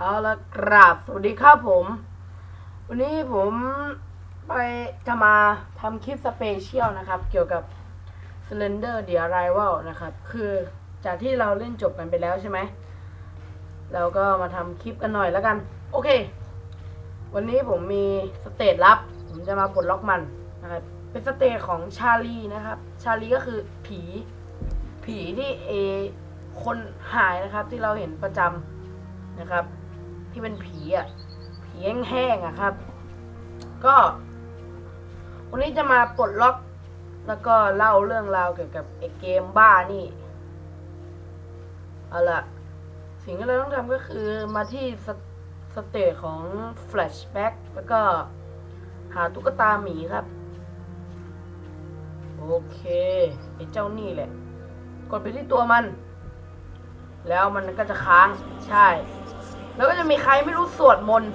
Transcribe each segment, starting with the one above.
เอาละกราบสวัสดีครับผม วันนี้ผมไปจะมาทำคลิปสเปเชียลนะครับ เกี่ยวกับ Slender The Arrival นะครับ คือจากที่เราเล่นจบกันไปแล้วใช่ไหม เราก็มาทำคลิปกันหน่อยแล้วกัน โอเค วันนี้ผมมีสเตจลับ ผมจะมาปลดล็อกมันนะครับ เป็นสเตจของชาลีนะครับ ชาลีก็คือผี ผีที่เอคนหายนะครับที่เราเห็นประจำนะครับ ที่เป็นผีอะผีแห้งๆอะครับ ก็ วันนี้จะมาปลดล็อก แล้วก็เล่าเรื่องราวเกี่ยวกับไอ้เกมบ้านี่เอาละสิ่งที่เราต้องทำก็คือมาที่สสเตจของ Flashback แล้วก็หาตุ๊กตาหมีครับ โอเคไอ้เจ้านี่แหละ กดไปที่ตัวมัน แล้วมันก็จะค้างใช่ แล้วก็จะมีใครไม่รู้สวดมนต์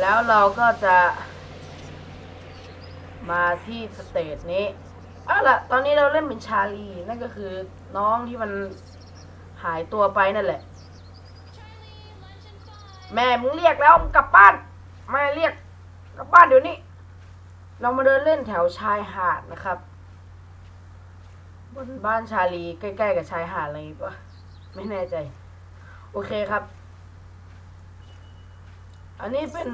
แล้วเราก็จะ มาที่สเตจนี้เอาล่ะ ตอนนี้เราเล่นเป็นชาลี นั่นก็คือน้องที่มันหายตัวไปนั่นแหละ แม่มึงเรียกแล้วมึงกลับบ้านแม่เรียกกลับบ้านเดี๋ยวนี้ เรามาเดินเล่นแถวชายหาดนะครับ บนบ้านชาลีใกล้ๆกับชายหาดอะไรปะไม่แน่ใจ โอเคครับ อันนี้เป็น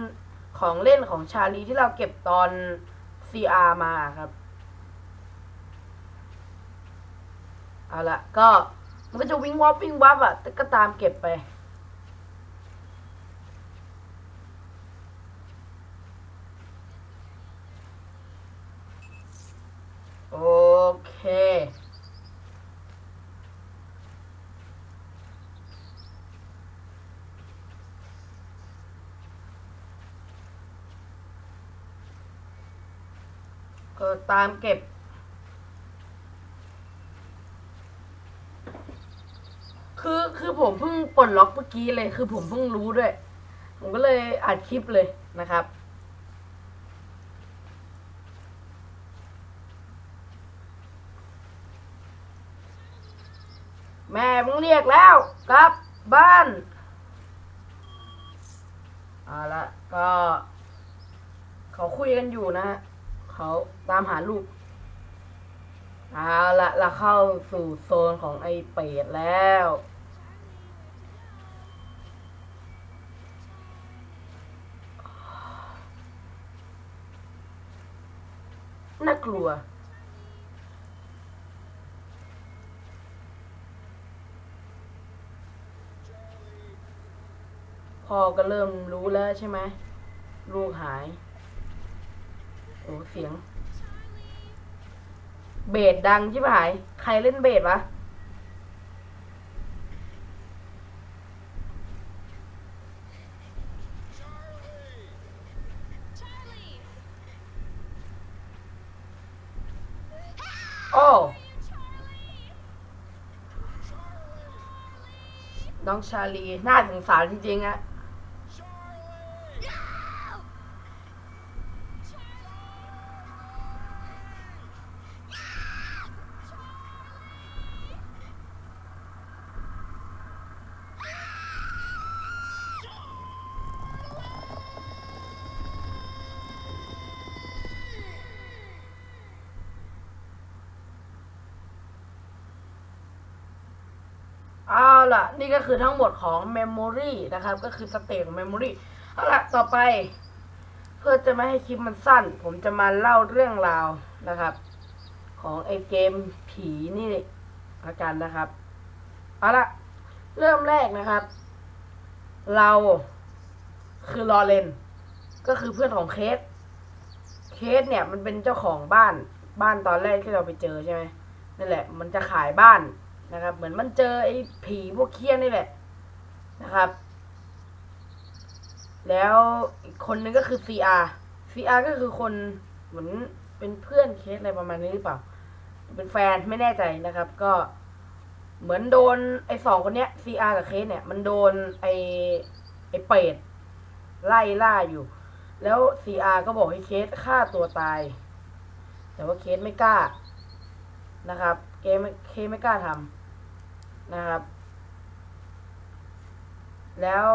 ของเล่นของชาลีที่เราเก็บตอน CR มาครับ เอาละก็มันก็จะวิ่งวับวิ่งวับอะก็ตามเก็บไป โอเค ก็ตามเก็บ คือคือผมเพิ่งปลดล็อกเมื่อกี้เลยคือผมเพิ่งรู้ด้วย ผมก็เลยอัดคลิปเลยนะครับแม่มึงเรียกแล้วกลับบ้านเอาละก็เขาคุยกันอยู่นะฮะ เขาตามหาลูกเอาละเราเข้าสู่โซนของไอ้เป็ดแล้ว น่ากลัวพ่อก็เริ่มรู้แล้วใช่ไหม ลูกหาย โอ้เสียง เบสดังใช่ไหมหาย ใครเล่นเบสวะโอ้น้องชาลี น่าสงสารจริงๆอะ ล่ะ นี่ก็คือทั้งหมดของ Memory นะครับ ก็คือสเตจของ Memory เอาล่ะ ต่อไป เพื่อจะไม่ให้คลิปมันสั้น ผมจะมาเล่าเรื่องราวนะครับ ของไอเกมผีนี่ละกันนะครับ เอาล่ะ เริ่มแรกนะครับ เราคือลอเรนก็คือเพื่อนของเคส เคสเนี่ยมันเป็นเจ้าของบ้าน บ้านตอนแรกที่เราไปเจอใช่ไหมนั่นแหละ มันจะขายบ้าน นะครับ เหมือนมันเจอไอ้ผีพวกเคี้ยนี่แหละนะครับ แล้วอีกคนนึงก็คือ CR CR ก็คือคนเหมือนเป็นเพื่อนเคสอะไรประมาณนี้หรือเปล่า เป็นแฟนไม่แน่ใจนะครับ ก็เหมือนโดนไอ้สองคนเนี้ย CR กับเคสเนี่ย มันโดนไอ้ไอ้เป็ดไล่ล่าอยู่ แล้ว CR ก็บอกให้เคสฆ่าตัวตาย แต่ว่าเคสไม่กล้านะครับ เกมเคไม่กล้าทำ นะครับ แล้ว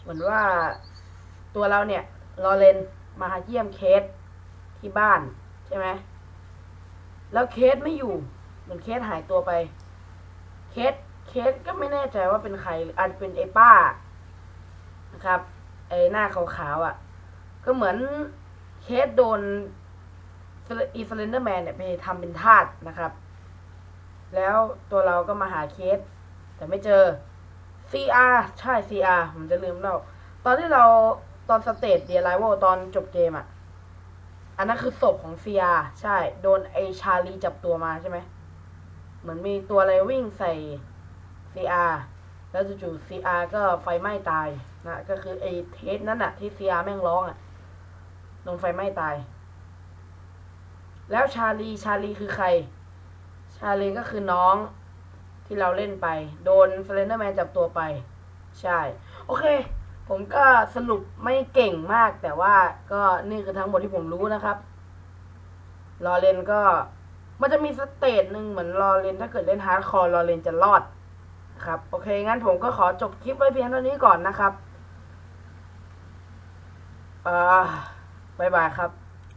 เหมือนว่าตัวเราเนี่ยรอเลนมาหาเยี่ยมเคสที่บ้านใช่ไหมแล้วเคสไม่อยู่ เหมือนเคสหายตัวไป เคสเคสก็ไม่แน่ใจว่าเป็นใครอาจจะเป็นไอ้ป้านะครับไอ้หน้าขาวๆอะ ก็เหมือนเคสโดนอีสเลนเดอร์แมนเนี่ยไปทำเป็นทาสนะครับ แล้วตัวเราก็มาหาเคส แต่ไม่เจอ CR ใช่ CR ผมจะลืมเล่าตอนที่เราตอนสเตจเดียร์ไลเวลตอนจบเกมอะ อันนั้นคือศพของ CR ใช่ โดนไอชาลีจับตัวมาใช่ไหม เหมือนมีตัวอะไรวิ่งใส่ CR แล้วจู่ๆ CR ก็ไฟไหม้ตายนะ ก็คือไอเทสนั้นอะที่ CR แม่งร้องอะโดนไฟไหม้ตาย แล้วชาลีชาลีคือใคร ชาลีก็คือน้องที่เราเล่นไป โดนเฟรนเดอร์แมนจับตัวไป ใช่ โอเค ผมก็สรุปไม่เก่งมาก แต่ว่าก็นี่คือทั้งหมดที่ผมรู้นะครับ รอเลนก็ มันจะมีสเตจหนึ่งเหมือนรอเลนถ้าเกิดเล่นฮาร์ดคอร์รอเลนจะรอดครับ โอเค งั้นผมก็ขอจบคลิปไว้เพียงเท่านี้ก่อนนะครับ อ่าบายบายครับ